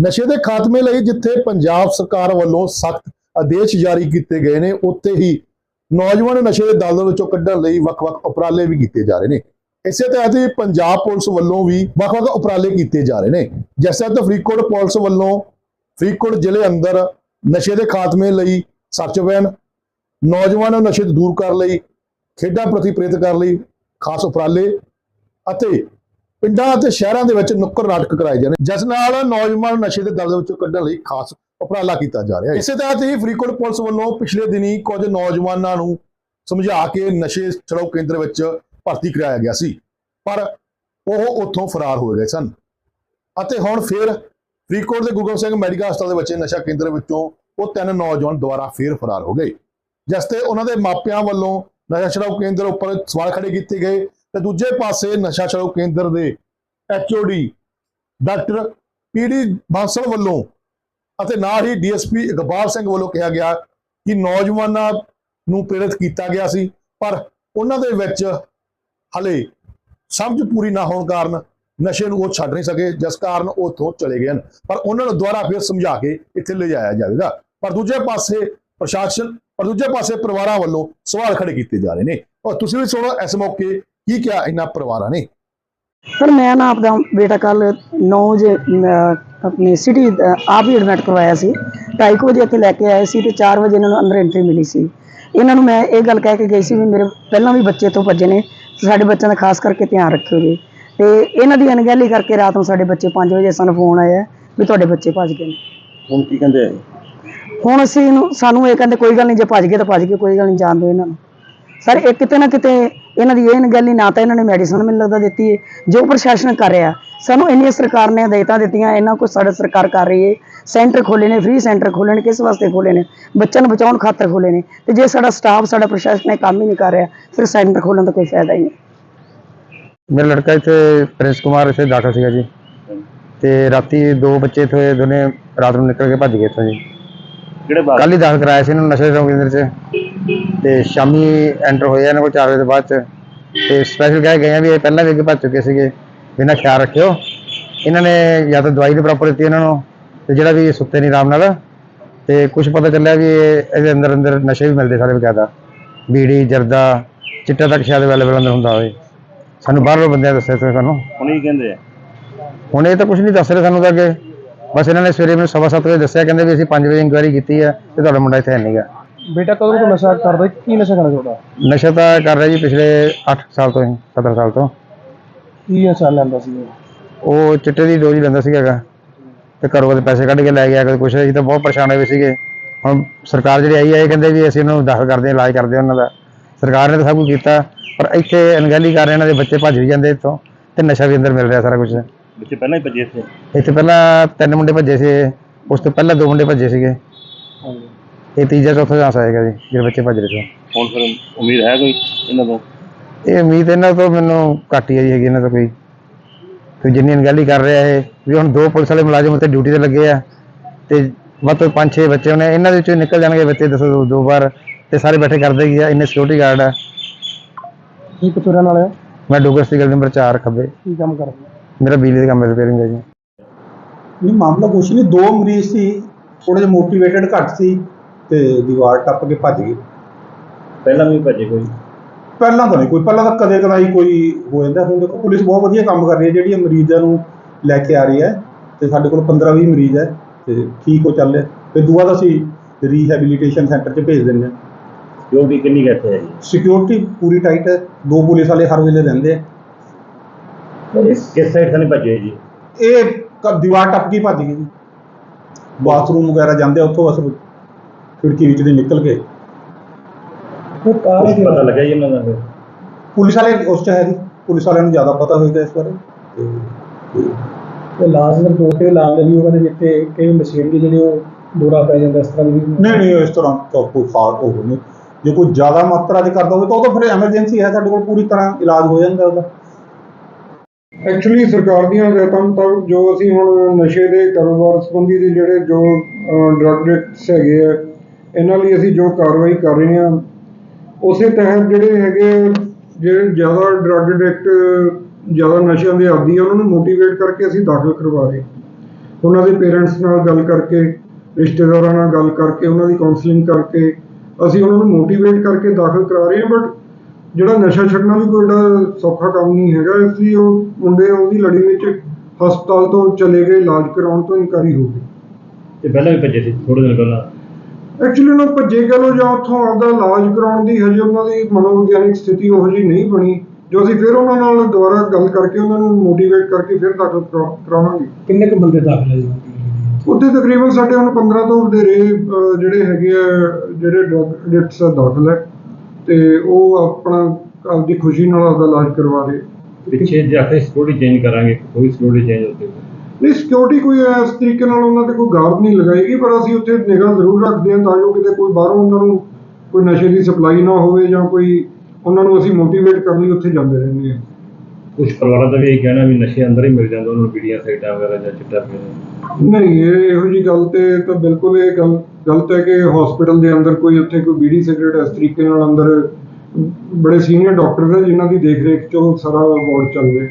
ਨਸ਼ੇ ਦੇ ਖਾਤਮੇ ਲਈ ਜਿੱਥੇ ਪੰਜਾਬ ਸਰਕਾਰ ਵੱਲੋਂ ਸਖਤ ਆਦੇਸ਼ ਜਾਰੀ ਕੀਤੇ ਗਏ ਨੇ, ਉੱਥੇ ਹੀ ਨੌਜਵਾਨ ਨਸ਼ੇ ਦੇ ਦਲਦਲ ਵਿੱਚੋਂ ਕੱਢਣ ਲਈ ਵੱਖ-ਵੱਖ ਉਪਰਾਲੇ ਵੀ ਕੀਤੇ ਜਾ ਰਹੇ ਨੇ। ਇਸੇ ਤਹਿਤ ਹੀ ਪੰਜਾਬ ਪੁਲਿਸ ਵੱਲੋਂ ਵੀ ਵੱਖ-ਵੱਖ ਉਪਰਾਲੇ ਕੀਤੇ ਜਾ ਰਹੇ ਨੇ। ਜਿਸ ਤਹਿਤ ਫਰੀਦਕੋਟ ਪੁਲਿਸ ਵੱਲੋਂ ਫਰੀਦਕੋਟ ਜ਼ਿਲ੍ਹੇ ਅੰਦਰ ਨਸ਼ੇ ਦੇ ਖਾਤਮੇ ਲਈ ਸਰਚ ਵੈਨ ਨੌਜਵਾਨਾਂ ਨੂੰ ਨਸ਼ੇ ਤੋਂ ਦੂਰ ਕਰਨ ਲਈ, ਖੇਡਾਂ ਪ੍ਰਤੀ ਪ੍ਰੇਰਿਤ ਕਰਨ ਲਈ ਖਾਸ ਉਪਰਾਲੇ ਅਤੇ ਪਿੰਡਾਂ ਅਤੇ ਸ਼ਹਿਰਾਂ ਦੇ ਵਿੱਚ ਨੁੱਕਰ ਨਾਟਕ ਕਰਾਏ ਜਾਂਦੇ ਜਿਸ ਨਾਲ ਨੌਜਵਾਨ ਨਸ਼ੇ ਦੇ ਦਲਦਲ ਵਿੱਚੋਂ ਕੱਢਣ ਲਈ ਖਾਸ ਉਪਰਾਲਾ ਕੀਤਾ ਜਾ ਰਿਹਾ ਹੈ। ਇਸੇ ਤਹਿਤ ਹੀ ਫਰੀਦਕੋਟ ਪੁਲਿਸ ਵੱਲੋਂ ਪਿਛਲੇ ਦਿਨੀ ਕੁਝ ਨੌਜਵਾਨਾਂ ਨੂੰ ਸਮਝਾ ਕੇ ਨਸ਼ੇ ਛਡਾਊ ਕੇਂਦਰ ਵਿੱਚ ਭਰਤੀ ਕਰਾਇਆ ਗਿਆ ਸੀ, ਪਰ ਉਹ ਉੱਥੋਂ ਫਰਾਰ ਹੋ ਗਏ ਸਨ। ਅਤੇ ਹੁਣ ਫਿਰ ਫਰੀਦਕੋਟ ਦੇ ਗੁਰਗੋਬਿੰਦ ਸਿੰਘ ਮੈਡੀਕਲ ਹਸਪਤਾਲ ਦੇ ਵਿੱਚ ਨਸ਼ਾ ਕੇਂਦਰ ਵਿੱਚੋਂ ਉਹ ਤਿੰਨ ਨੌਜਵਾਨ ਦੁਬਾਰਾ ਫੇਰ ਫਰਾਰ ਹੋ ਗਏ, ਜਿਸ ਤੇ ਉਹਨਾਂ ਦੇ ਮਾਪਿਆਂ ਵੱਲੋਂ ਨਸ਼ਾ ਛਡਾਊ ਕੇਂਦਰ ਉੱਪਰ ਸਵਾਲ ਖੜੇ ਕੀਤੇ ਗਏ ਤੇ ਦੂਜੇ ਪਾਸੇ ਨਸ਼ਾ ਛਡਾਊ ਕੇਂਦਰ ਦੇ ਐਚਓਡੀ ਡਾਕਟਰ ਪੀਡੀ ਬਾਂਸਲ ਵੱਲੋਂ ਅਤੇ ਨਾਲ ਹੀ ਡੀਐਸਪੀ ਇਕਬਾਲ ਸਿੰਘ ਵੱਲੋਂ ਕਿਹਾ ਗਿਆ ਕਿ ਨੌਜਵਾਨਾਂ ਨੂੰ ਪ੍ਰੇਰਿਤ ਕੀਤਾ ਗਿਆ ਸੀ, ਪਰ ਉਹਨਾਂ ਦੇ ਵਿੱਚ ਹਲੇ ਸਮਝ ਪੂਰੀ ਨਾ ਹੋਣ ਕਾਰਨ ਨਸ਼ੇ ਨੂੰ ਉਹ ਛੱਡ ਨਹੀਂ ਸਕੇ, ਜਿਸ ਕਾਰਨ ਉਹ ਉੱਥੋਂ ਚਲੇ ਗਏ ਹਨ। ਪਰ ਉਹਨਾਂ ਨੂੰ ਦੁਬਾਰਾ ਫਿਰ ਸਮਝਾ ਕੇ ਇੱਥੇ ਲਿਜਾਇਆ ਜਾਵੇਗਾ। ਪਰ ਦੂਜੇ ਪਾਸੇ ਪ੍ਰਸ਼ਾਸਨ, ਪਰ ਦੂਜੇ ਪਾਸੇ ਪਰਿਵਾਰਾਂ ਵੱਲੋਂ ਸਵਾਲ ਖੜੇ ਕੀਤੇ ਜਾ ਰਹੇ ਨੇ। ਔਰ ਤੁਸੀਂ ਵੀ ਸੁਣੋ ਇਸ ਮੌਕੇ ਕੀ ਕਿਹਾ? ਇਹਨਾਂ ਪਰਿਵਾਰਾਂ ਨੇ? ਸਰ ਮੈਂ ਨਾ ਆਪਦਾ ਬੇਟਾ ਕੱਲ 9 ਵਜੇ ਆਪਣੀ ਸਿਟੀ ਆਪ ਹੀ ਐਡਮਿਟ ਕਰਵਾਇਆ ਸੀ। 2:30 ਵਜੇ ਇੱਥੇ ਲੈ ਕੇ ਆਏ ਸੀ ਤੇ 4 ਵਜੇ ਇਹਨਾਂ ਨੂੰ ਅੰਦਰ ਐਂਟਰੀ ਮਿਲੀ ਸੀ। ਇਹਨਾਂ ਨੂੰ ਮੈਂ ਇਹ ਗੱਲ ਕਹਿ ਕੇ ਗਈ ਸੀ ਵੀ ਮੇਰੇ ਪਹਿਲਾਂ ਵੀ ਬੱਚੇ ਤੋਂ ਭੱਜੇ ਨੇ ਸਾਡੇ ਬੱਚਿਆਂ ਦਾ ਖਾਸ ਕਰਕੇ ਧਿਆਨ ਰੱਖਿਓ ਜੀ। ਤੇ ਇਹਨਾਂ ਦੀ ਅਣਗਹਿਲੀ ਕਰਕੇ ਰਾਤ ਨੂੰ ਸਾਡੇ ਬੱਚੇ 5 ਵਜੇ ਸਾਨੂੰ ਫੋਨ ਆਇਆ ਵੀ ਤੁਹਾਡੇ ਬੱਚੇ ਭੱਜ ਗਏ ਨੇ। ਹੁਣ ਕੀ ਕਹਿੰਦੇ ਆ? ਹੁਣ ਅਸੀਂ ਇਹਨੂੰ ਸਾਨੂੰ ਇਹ ਕਹਿੰਦੇ ਕੋਈ ਗੱਲ ਨਹੀਂ ਜੇ ਭੱਜ ਗਏ ਤਾਂ ਭੱਜ ਗਏ ਕੋਈ ਗੱਲ ਨਹੀਂ ਜਾਣ ਦਿਓ ਇਹਨਾਂ ਨੂੰ। ਸਰ ਇਹ ਕਿਤੇ ਨਾ ਕਿਤੇ ਇਹਨਾਂ ਦੀ ਇਹ ਅਣਗਹਿਲੀ ਨਾ ਤਾਂ ਇਹਨਾਂ ਨੇ ਮੈਡੀਸਨ ਮੈਨੂੰ ਲੱਗਦਾ ਦਿੱਤੀ ਹੈ ਜੋ ਪ੍ਰਸ਼ਾਸਨ ਕਰ ਰਿਹਾ ਸਾਨੂੰ ਇੰਨੀਆਂ ਸਰਕਾਰ ਨੇ ਹਦਾਇਤਾਂ ਦਿੱਤੀਆਂ ਇਹਨਾਂ ਕੁਝ ਸਾਡਾ ਸਰਕਾਰ ਕਰ ਰਹੀ ਹੈ ਸੈਂਟਰ ਖੋਲੇ ਨੇ ਫ੍ਰੀ ਸੈਂਟਰ ਖੋਲੇ ਨੇ ਕਿਸ ਵਾਸਤੇ ਖੋਲੇ ਨੇ? ਬੱਚਿਆਂ ਨੂੰ ਬਚਾਉਣ ਖਾਤਰ ਖੋਲੇ ਨੇ। ਤੇ ਜੇ ਸਾਡਾ ਸਟਾਫ ਸਾਡਾ ਪ੍ਰਸ਼ਾਸਨ ਇਹ ਕੰਮ ਹੀ ਨਹੀਂ ਕਰ ਰਿਹਾ ਫਿਰ ਸੈਂਟਰ ਖੋਲਣ ਦਾ ਕੋਈ ਫਾਇਦਾ ਹੀ ਨਹੀਂ। ਮੇਰਾ ਲੜਕਾ ਇੱਥੇ ਪ੍ਰਿੰਸ ਕੁਮਾਰ ਇੱਥੇ ਦਾਖਲ ਸੀਗਾ ਜੀ। ਤੇ ਰਾਤੀ ਦੋ ਬੱਚੇ ਇੱਥੇ ਦੋਨੇ ਰਾਤ ਨੂੰ ਨਿਕਲ ਕੇ ਭੱਜ ਗਏ ਇੱਥੋਂ ਜੀ। ਕਿਹੜੇ ਬਾਗ? ਕੱਲ ਹੀ ਦਾਖਲ ਕਰਾਇਆ ਸੀ ਇਹਨਾਂ ਨੂੰ ਨਸ਼ੇ ਦੇ ਕੇਂਦਰ 'ਚ। ਤੇ ਸ਼ਾਮੀ ਐਂਟਰ ਹੋਏ ਇਹਨਾਂ ਕੋਲ 4 ਵਜੇ ਤੋਂ ਬਾਅਦ 'ਚ। ਤੇ ਸਪੈਸ਼ਲ ਕਹਿ ਗਏ ਆ ਵੀ ਇਹ ਪਹਿਲਾਂ ਵੀ ਅੱਗੇ ਭੱਜ ਚੁੱਕੇ ਸੀਗੇ। ਇਹਨਾਂ ਖਿਆਲ ਰੱਖਿਓ। ਇਹਨਾਂ ਨੇ ਜਾਂ ਤਾਂ ਦਵਾਈ ਨਹੀਂ ਪ੍ਰੋਪਰ ਦਿੱਤੀ ਇਹਨਾਂ ਨੂੰ ਤੇ ਜਿਹੜਾ ਵੀ ਸੁੱਤੇ ਨਹੀਂ ਆਰਾਮ ਨਾਲ। ਤੇ ਕੁਝ ਪਤਾ ਚੱਲਿਆ ਵੀ ਇਹ- ਇਹਦੇ ਅੰਦਰ ਅੰਦਰ ਨਸ਼ੇ ਵੀ ਮਿਲਦੇ ਸਾਰੇ ਬਕਾਇਦਾ। ਬੀੜੀ ਜਰਦਾ ਚਿੱਟਾ ਤੱਕ ਸ਼ਾਇਦ ਅਵੇਲੇਬਲ ਅੰਦਰ ਹੁੰਦਾ ਹੋਵੇ। ਸਾਨੂੰ ਬਾਹਰੋਂ ਬੰਦਿਆਂ ਦੱਸਿਆ ਸੀ ਸਾਨੂੰ। ਹੁਣ ਕੀ ਕਹਿੰਦੇ ਆ? ਹੁਣ ਇਹ ਤਾਂ ਕੁਝ ਨਹੀਂ ਦੱਸ ਰਹੇ ਸਾਨੂੰ ਤਾਂ ਅੱਗੇ। ਬਸ ਇਹਨਾਂ ਨੇ ਸਵੇਰੇ ਮੈਨੂੰ ਸਵਾ ਸੱਤ ਵਜੇ ਦੱਸਿਆ ਕਹਿੰਦੇ ਵੀ ਅਸੀਂ 5 ਵਜੇ ਇਨਕੁਆਇਰੀ ਕੀਤੀ ਹੈ ਤੇ ਤੁਹਾਡਾ ਮੁੰਡਾ ਇੱਥੇ ਹੈ ਨਹੀਂਗਾ ਬੇਟਾ ਕਦੋਂ ਤੋਂ ਨਸ਼ਾ ਕਰਦਾ? ਸੀ? ਕੀ ਨਸ਼ਾ ਕਰਦਾ ਤੁਹਾਡਾ? ਨਸ਼ਾ ਤਾਂ ਕਰ ਰਿਹਾ ਜੀ ਪਿਛਲੇ 8 ਸਾਲ ਤੋਂ ਹੀ 17 ਸਾਲ ਤੋਂ। ਕੀ ਨਸ਼ਾ ਲੈਂਦਾ ਸੀ ਉਹ? ਚਿੱਟੇ ਦੀ ਡੋਜ਼ ਲੈਂਦਾ ਸੀਗਾ ਤੇ ਘਰੋਂ ਦੇ ਪੈਸੇ ਕੱਢ ਕੇ ਲੈ ਗਿਆ ਕਦੇ ਕੁਛ। ਅਸੀਂ ਤਾਂ ਬਹੁਤ ਪਰੇਸ਼ਾਨ ਹੋਏ ਸੀਗੇ। ਹੁਣ ਸਰਕਾਰ ਜਿਹੜੀ ਆਈ ਹੈ ਇਹ ਕਹਿੰਦੇ ਵੀ ਅਸੀਂ ਇਹਨਾਂ ਨੂੰ ਦਾਖਲ ਕਰਦੇ ਹਾਂ ਇਲਾਜ ਕਰਦੇ ਹਾਂ ਉਹਨਾਂ ਦਾ। ਸਰਕਾਰ ਨੇ ਤਾਂ ਸਭ ਕੁਝ ਕੀਤਾ ਪਰ ਇੱਥੇ ਅਣਗਹਿਲੀ ਕਰ ਰਹੇ ਇਹਨਾਂ ਦੇ ਬੱਚੇ ਭੱਜ ਵੀ ਜਾਂਦੇ ਇੱਥੋਂ। ਤੇ ਨਸ਼ਾ ਵੀ ਅੰਦਰ ਮਿਲ ਰਿਹਾ ਸਾਰਾ ਕੁਝ ਬੱਚੇ ਪਹਿਲਾਂ ਹੀ ਭੱਜੇ ਇੱਥੇ? ਇੱਥੇ ਪਹਿਲਾਂ ਤਿੰਨ ਮੁੰਡੇ ਭੱਜੇ ਸੀ। ਉਸ ਤੋਂ ਪਹਿਲਾਂ ਦੋ ਮੁੰਡੇ ਭੱਜੇ ਸੀਗੇ। ਇਹ ਤੀਜਾ ਚੌਥਾ ਚਾਂਸ ਆਏਗਾ ਜੀ ਜਿਹੜੇ ਬੱਚੇ ਭੱਜ ਰਹੇ ਸੀ। ਹੁਣ ਫਿਰ ਉਮੀਦ ਹੈ ਕੋਈ ਇਹਨਾਂ ਤੋਂ? ਇਹ ਉਮੀਦ ਇਹਨਾਂ ਤੋਂ ਮੈਨੂੰ ਘੱਟ ਹੀ ਜੀ ਹੈਗੀ ਇਹਨਾਂ ਤੋਂ ਕੋਈ। ਤੇ ਜਿੰਨੀ ਅਣਗਹਿਲੀ ਕਰ ਰਿਹਾ ਇਹ ਵੀ ਹੁਣ ਦੋ ਪੁਲਿਸ ਵਾਲੇ ਮੁਲਾਜ਼ਮ ਉੱਤੇ ਡਿਊਟੀ ਤੇ ਲੱਗੇ ਆ ਤੇ ਵੱਧ ਤੋਂ ਪੰਜ ਛੇ ਬੱਚੇ ਉਹਨੇ ਇਹਨਾਂ ਦੇ ਵਿੱਚੋਂ ਨਿਕਲ ਜਾਣਗੇ ਬੱਚੇ ਦੱਸੋ ਦੋ- ਦੋ ਵਾਰ ਤੇ ਸਾਰੇ ਬੈਠੇ ਕਰਦੇ ਕੀ ਆ ਇੰਨੇ ਸਿਕਿਉਰਿਟੀ ਗਾਰਡ ਆ। ਕੀ ਰਹਿਣ ਵਾਲੇ ਹੋ? ਮੈਂ ਡੋਗਰ ਸਟੀਗਲ ਨੰਬਰ 4 ਖੱਬੇ। ਕੀ ਕੰਮ ਕਰਦੇ ਮੇਰਾ ਬਿਜਲੀ ਦਾ ਕੰਮ ਰਿਪੇਅਰਿੰਗ ਹੈ ਜੀ। ਨਹੀਂ ਮਾਮਲਾ ਕੁਛ ਨਹੀਂ ਦੋ ਮਰੀਜ਼ ਸੀ ਥੋੜੇ ਜਿਹਾ ਮੋਟੀਵੇਟਡ ਘੱਟ ਸੀ। ਤੇ ਦੀਵਾਰ ਟੱਪ ਕੇ ਭੱਜ ਗਏ ਪਹਿਲਾਂ ਵੀ ਭੱਜੇ ਕੋਈ? ਪਹਿਲਾਂ ਤਾਂ ਨਹੀਂ ਕੋਈ ਪਹਿਲਾਂ ਤਾਂ ਕਦੇ ਕਦਾਈ ਕੋਈ ਹੋ ਜਾਂਦਾ। ਹੁਣ ਦੇਖੋ ਪੁਲਿਸ ਬਹੁਤ ਵਧੀਆ ਕੰਮ ਕਰ ਰਹੀ ਹੈ ਜਿਹੜੀ ਮਰੀਜ਼ਾਂ ਨੂੰ ਲੈ ਕੇ ਆ ਰਹੀ ਹੈ ਤੇ ਸਾਡੇ ਕੋਲ 15 20 ਮਰੀਜ਼ ਹੈ ਤੇ ਠੀਕ ਹੋ ਚੱਲ ਤੇ ਦੂਆ ਤਾਂ ਅਸੀਂ ਰੀਹੈਬਿਲਿਟੇਸ਼ਨ ਸੈਂਟਰ 'ਚ ਭੇਜ ਦਿੰਦੇ ਹਾਂ। ਜੋ ਵੀ ਕਿੰਨੀ ਕਹਿੰਦੇ ਹੈ ਜੀ? ਸਿਕਿਉਰਿਟੀ ਪੂਰੀ ਟਾਈਟ ਹੈ ਦੋ ਪੁਲਿਸ ਵਾਲੇ ਹਰ ਵੇਲੇ ਰਹਿੰਦੇ ਆ। ਇਸ ਕਿਸ ਸਾਈਡ ਤੋਂ ਨਹੀਂ ਭੱਜੇ ਜੀ? ਇਹ ਕ- ਦੀਵਾਰ ਟੱਪ ਕੇ ਭੱਜ ਗਏ ਜੀ। ਬਾਥਰੂਮ ਵਗੈਰਾ ਜਾਂਦੇ ਆ, ਉੱਥੋਂ ਬਸ ਖਿੜਕੀ ਵਿੱਚ ਦੀ ਨਿਕਲ ਕੇ ਉਹ ਕਾਰ ਕੁਛ ਪਤਾ ਲੱਗਾ ਜੀ ਇਹਨਾਂ ਦਾ ਫਿਰ? ਪੁਲਿਸ ਵਾਲੇ ਉਸ 'ਚ ਹੈ ਜੀ। ਪੁਲਿਸ ਵਾਲਿਆਂ ਨੂੰ ਜ਼ਿਆਦਾ ਪਤਾ ਹੋਏਗਾ ਇਸ ਬਾਰੇ। ਤੇ ਉਹ ਲਾਸਟ ਨੰਬਰ ਦੋ ਤੇ ਲਾਉਂਦੇ ਵੀ ਉਹ ਕਹਿੰਦੇ ਜਿੱਥੇ ਕਈ ਮਸ਼ੀਨ ਦੇ ਜਿਹੜੇ ਉਹ ਦੂਰਾ ਪੈ ਜਾਂਦਾ ਇਸ ਤਰ੍ਹਾਂ ਦੀ ਨਹੀਂ ਨਹੀਂ ਇਸ ਤਰ੍ਹਾਂ ਤਾਂ ਕੋਈ ਖਾਸ ਉਹ ਨਹੀਂ। ਜੇ ਕੋਈ ਜ਼ਿਆਦਾ ਮਾਤਰਾ 'ਚ ਕਰਦਾ ਹੋਵੇ ਤਾਂ ਉਹ ਤਾਂ ਫਿਰ ਐਮਰਜੈਂਸੀ ਹੈ ਸਾਡੇ ਕੋਲ ਪੂਰੀ ਤਰ੍ਹਾਂ ਇਲਾਜ ਹੋ ਜਾਂਦਾ ਉਹਦਾ। ਐਕਚੁਅਲੀ ਸਰਕਾਰ ਦੀਆਂ ਹਦਾਇਤਾਂ ਮੁਤਾਬਕ ਜੋ ਅਸੀਂ ਹੁਣ ਨਸ਼ੇ ਦੇ ਕਾਰੋਬਾਰ ਸੰਬੰਧੀ ਦੇ ਜਿਹੜੇ ਜੋ ਡਰੱਗ ਐਕਟਸ ਹੈਗੇ ਆ ਇਹਨਾਂ ਲਈ ਅਸੀਂ ਜੋ ਕਾਰਵਾਈ ਕਰ ਰਹੇ ਹਾਂ, ਉਸੇ ਤਹਿਤ ਜਿਹੜੇ ਹੈਗੇ ਜਿਹੜੇ ਜ਼ਿਆਦਾ ਡਰੱਗ ਐਡਿਕਟ ਜ਼ਿਆਦਾ ਨਸ਼ਿਆਂ ਦੇ ਆਦੀ ਆ, ਉਹਨਾਂ ਨੂੰ ਮੋਟੀਵੇਟ ਕਰਕੇ ਅਸੀਂ ਦਾਖਲ ਕਰਵਾ ਰਹੇ ਉਹਨਾਂ ਦੇ ਪੇਰੈਂਟਸ ਨਾਲ ਗੱਲ ਕਰਕੇ, ਰਿਸ਼ਤੇਦਾਰਾਂ ਨਾਲ ਗੱਲ ਕਰਕੇ, ਉਹਨਾਂ ਦੀ ਕਾਉਂਸਲਿੰਗ ਕਰਕੇ, ਅਸੀਂ ਉਹਨਾਂ ਨੂੰ ਮੋਟੀਵੇਟ ਕਰਕੇ ਦਾਖਲ ਕਰਾ ਰਹੇ ਹਾਂ ਬਟ ਜਿਹੜਾ ਨਸ਼ਾ ਛੱਡਣਾ ਵੀ ਕੋਈ ਏਡਾ ਸੌਖਾ ਕੰਮ ਨਹੀਂ ਹੈਗਾ ਇਸ ਲਈ ਉਹ ਮੁੰਡੇ ਉਹਦੀ ਲੜੀ ਵਿੱਚ ਹਸਪਤਾਲ ਤੋਂ ਚਲੇ ਗਏ, ਇਲਾਜ ਕਰਾਉਣ ਤੋਂ ਇਨਕਾਰੀ ਹੋ ਗਏ ਤੇ ਪਹਿਲਾਂ ਵੀ ਭੱਜੇ ਸੀ ਥੋੜੇ ਦਿਨ ਪਹਿਲਾਂ। ਐਕਚੁਅਲੀ ਉਹਨਾਂ ਭੱਜੇ ਕਹ ਲੋ ਜਾਂ ਉੱਥੋਂ ਆਪਦਾ ਇਲਾਜ ਕਰਾਉਣ ਦੀ ਹਜੇ ਉਹਨਾਂ ਦੀ ਮਨੋਵਿਗਿਆਨਿਕ ਸਥਿਤੀ ਉਹੋ ਜਿਹੀ ਨਹੀਂ ਬਣੀ ਜੋ ਅਸੀਂ ਫਿਰ ਉਹਨਾਂ ਨਾਲ ਦੁਬਾਰਾ ਗੱਲ ਕਰਕੇ ਉਹਨਾਂ ਨੂੰ ਮੋਟੀਵੇਟ ਕਰਕੇ ਫਿਰ ਦਾਖਲ ਕਰਾ- ਕਰਾਵਾਂਗੇ। ਕਿੰਨੇ ਕੁ ਬੰਦੇ ਦਾਖਲ ਹੈ ਜੀ ਉੱਥੇ ਤਕਰੀਬਨ ਸਾਡੇ ਹੁਣ 15 ਤੋਂ ਵਧੇਰੇ ਅਹ, ਜਿਹੜੇ ਹੈਗੇ ਆ ਜਿਹੜੇ ਡਰਗ ਐਡਿਕਟਸ ਦਾਖਲ ਹੈ ਤੇ ਉਹ ਆਪਣਾ ਆਪਦੀ ਖੁਸ਼ੀ ਨਾਲ ਆਪਦਾ ਇਲਾਜ ਕਰਵਾ ਰਹੇ। ਪਿੱਛੇ ਜੇ ਆਖੇ ਸਿਕਿਉਰਿਟੀ ਚੇਂਜ ਕਰਾਂਗੇ ਕੋਈ ਸਿਕਿਉਰਿਟੀ ਚੇਂਜ ਹੁੰਦੀ ਨਹੀਂ ਸਿਕਿਉਰਿਟੀ ਕੋਈ ਇਸ ਤਰੀਕੇ ਨਾਲ ਉਹਨਾਂ ਤੇ ਕੋਈ ਗਾਰਡ ਨਹੀਂ ਲਗਾਏਗੀ ਪਰ ਅਸੀਂ ਉੱਥੇ ਨਿਗਾਹ ਜ਼ਰੂਰ ਰੱਖਦੇ ਹਾਂ ਤਾਂ ਜੋ ਕਿਤੇ ਕੋਈ ਬਾਹਰੋਂ ਉਹਨਾਂ ਨੂੰ ਕੋਈ ਨਸ਼ੇ ਦੀ ਸਪਲਾਈ ਨਾ ਹੋਵੇ ਜਾਂ ਕੋਈ ਉਹਨਾਂ ਨੂੰ ਅਸੀਂ ਮੋਟੀਵੇਟ ਕਰਨ ਲਈ ਉੱਥੇ ਜਾਂਦੇ ਰਹਿੰਦੇ ਹਾਂ। ਕੁਝ ਪਰਿਵਾਰਾਂ ਦਾ ਵੀ ਇਹ ਕਹਿਣਾ ਵੀ ਨਸ਼ੇ ਅੰਦਰ ਹੀ ਮਿਲ ਜਾਂਦਾ ਉਹਨਾਂ ਨੂੰ ਬੀੜੀਆਂ ਸਾਈਡਾਂ ਵਗੈਰਾ ਜਾਂ ਚਿੱਟਾ ਪੀਣਾ। ਨਹੀਂ ਇਹ ਇਹੋ ਜੀ ਗੱਲ ਤੇ ਤਾਂ ਬਿਲਕੁਲ ਇਹ ਗੱਲ ਗਲਤ ਹੈ ਕਿ ਹਸਪੀਟਲ ਦੇ ਅੰਦਰ ਕੋਈ ਉੱਥੇ ਕੋਈ ਬੀੜੀ ਸਿਗਰਟ ਇਸ ਤਰੀਕੇ ਨਾਲ ਅੰਦਰ ਬੜੇ ਸੀਨੀਅਰ ਡਾਕਟਰ ਨੇ ਜਿਨ੍ਹਾਂ ਦੀ ਦੇਖ ਰੇਖ 'ਚ ਸਾਰਾ ਵਾਰਡ ਚੱਲ ਰਿਹਾ।